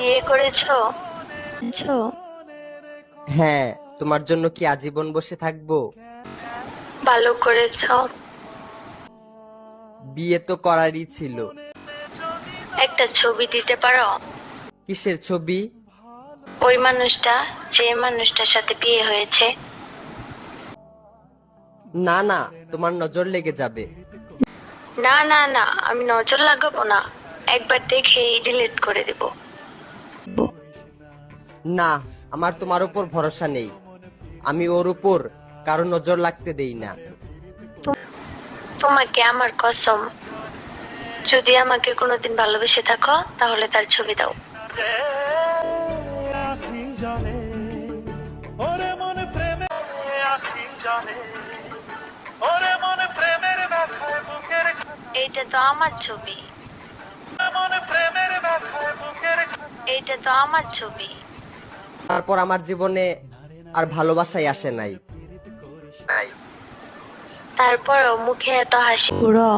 বিয়ে করেছ? হ্যাঁ তোমার জন্য কি আজীবন বসে থাকব? ভালো করেছ। বিয়ে তো করারই ছিল। একটা ছবি দিতে পারো? কিসের ছবি? ওই মানুষটা যে মানুষটার সাথে বিয়ে হয়েছে। না না তোমার নজর লেগে যাবে। না না না আমি নজর লাগাবো না। একবার দেখেই ডিলিট করে দেব। না আমার তোমার উপর ভরসা নেই। আমি ওর উপর কারও নজর লাগতে দেই না। তোমাকে আমার কসম। যদি আমাকে কোনোদিন ভালোবেসে থাকো তাহলে তার ছবি দাও। মন মন এইটা তো আমার ছবি। এইটা তো আমার ছবি। তারপর আমার জীবনে আর ভালোবাসাই আসে নাই। তারপর মুখে এত হাসি। পুরো